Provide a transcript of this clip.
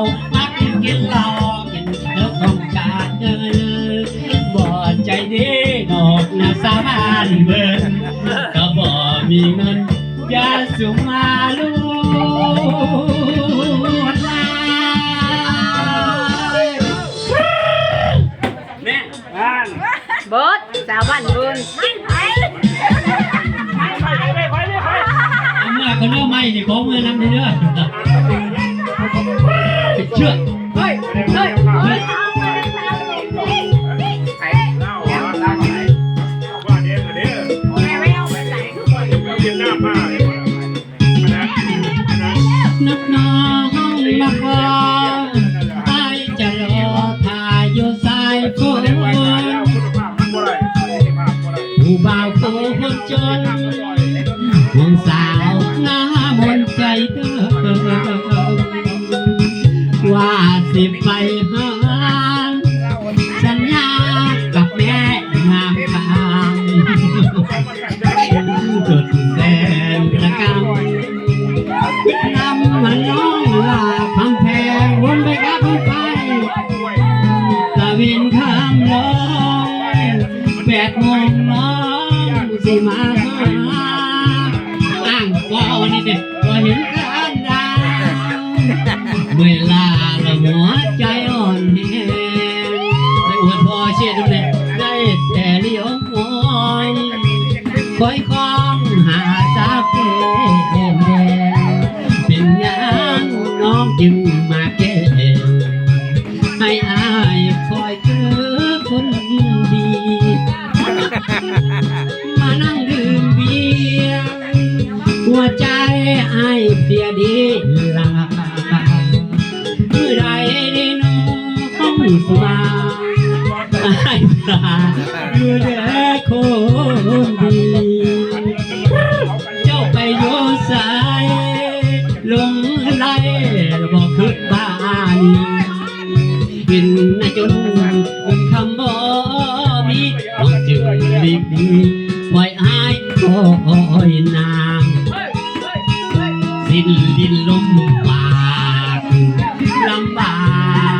ที่เรามักกินเหล้ากินเนื้อของการเดินบ่ใจดีดอกนะสาวบ้านเบิ้นก็บ่มีเงินอย่าสุมาลูดลายแม่บดสาวบ้านบุญเอาเมื่อคนเริ่มไม่นี่ขอมือนำเด้อเชื่อเฮ้ยเฮ้ยเฮ้ยนักน้องมาขอไอ้จะรอถ่ายอยู่สายฝนผู้บ่าวโกคนจน สิไปหาสัญญากับแม่งามทางจดแสนประกำนำมันน้องลาคำแพงวนไปกับไปตะวินข้ามลอยแปดโมงน้องสิมาหาอ้างว่าวันนี้เด็กก็เห็นกันดาวเวลา หัวใจอ่อนแห้งไปอวดพอเชียดูเนี่ยได้แต่เลี้ยวมองคอยคล้องหาสาเกแดงเป็นยังน้องจึงมาแก้ให้อายคอยเจอคนดี มานั่งดื่มเบียร์หัวใจอายเพียดีลา อยู่สบายอยู่เด้อคนดีเจ้าไปโยสายลงไหลบอกคืนบ้านเห็นนะจนคนคำบ่มีมองจึงรีบดีไว้อายคอยนางสิ้นดินลมปากลำบาก